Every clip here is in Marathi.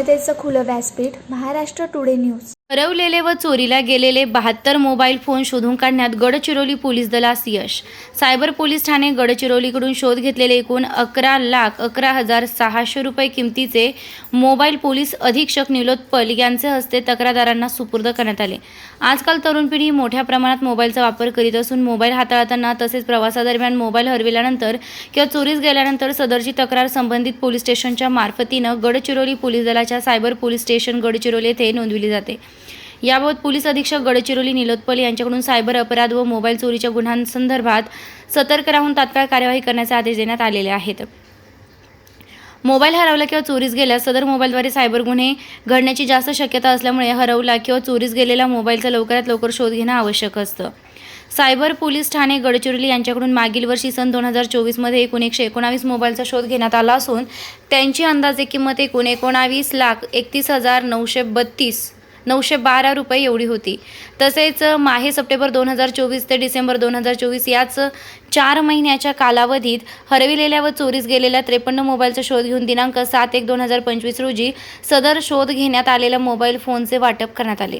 जनतेचं खुलं व्यासपीठ महाराष्ट्र टुडे न्यूज. हरवलेले व चोरीला गेलेले बहात्तर मोबाईल फोन शोधून काढण्यात गडचिरोली पोलीस दलास यश. सायबर पोलीस ठाणे गडचिरोलीकडून शोध घेतलेले एकूण अकरा लाख अकरा हजार सहाशे रुपये किमतीचे मोबाईल पोलीस अधीक्षक निलोत्पल यांचे हस्ते तक्रारदारांना सुपूर्द करण्यात आले. आजकाल तरुण पिढी मोठ्या प्रमाणात मोबाईलचा वापर करीत असून मोबाईल हाताळताना तसेच प्रवासादरम्यान मोबाईल हरविल्यानंतर किंवा चोरीस गेल्यानंतर सदरची तक्रार संबंधित पोलीस स्टेशनच्या मार्फतीनं गडचिरोली पोलीस दलाच्या सायबर पोलीस स्टेशन गडचिरोली येथे नोंदविली जाते. याबाबत पोलीस अधीक्षक गडचिरोली निलोत्पल यांच्याकडून सायबर अपराध व मोबाईल चोरीच्या गुन्ह्यांसंदर्भात सतर्क राहून तात्काळ कार्यवाही करण्याचे आदेश देण्यात आलेले आहेत. मोबाईल हरवला किंवा चोरीस गेल्यास सदर मोबाईलद्वारे सायबर गुन्हे घडण्याची जास्त शक्यता असल्यामुळे हरवला किंवा चोरीस गेलेल्या मोबाईलचा लवकरात लवकर शोध घेणं आवश्यक असतं. सायबर पोलीस ठाणे गडचिरोली यांच्याकडून मागील वर्षी सन दोन हजार चोवीसमध्ये एकूण एकशे एकोणावीस मोबाईलचा शोध घेण्यात आला असून त्यांची अंदाजे किंमत एकूण एकोणावीस लाख एकतीस हजार नऊशे बत्तीस नऊशे बारा रुपये एवढी होती. तसेच माहे सप्टेंबर दोन हजार चोवीस ते डिसेंबर दोन हजार चोवीस याच चार महिन्याच्या कालावधीत हरविलेल्या व चोरीस गेलेल्या त्रेपन्न मोबाईलचा शोध घेऊन दिनांक सात एक दोन हजार पंचवीस रोजी सदर शोध घेण्यात आलेल्या मोबाईल फोनचे वाटप करण्यात आले.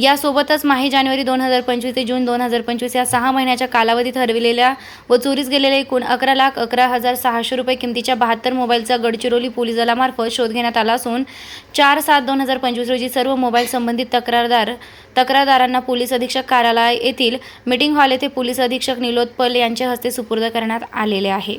यासोबतच माही जानेवारी दोन हजार पंचवीस ते जून दोन हजार पंचवीस या सहा महिन्याच्या कालावधीत हरविलेल्या व चोरीस गेलेल्या एकूण अकरा लाख अकरा हजार सहाशे रुपये किमतीच्या बहात्तर मोबाईलचा गडचिरोली पोलीस दलामार्फत शोध घेण्यात आला असून चार सात दोन हजार पंचवीस रोजी सर्व मोबाईल संबंधित तक्रारदार तक्रारदारांना पोलीस अधीक्षक कार्यालय येथील मीटिंग हॉल येथे पोलीस अधीक्षक निलोत्पल यांच्या हस्ते सुपूर्द करण्यात आलेले आहे.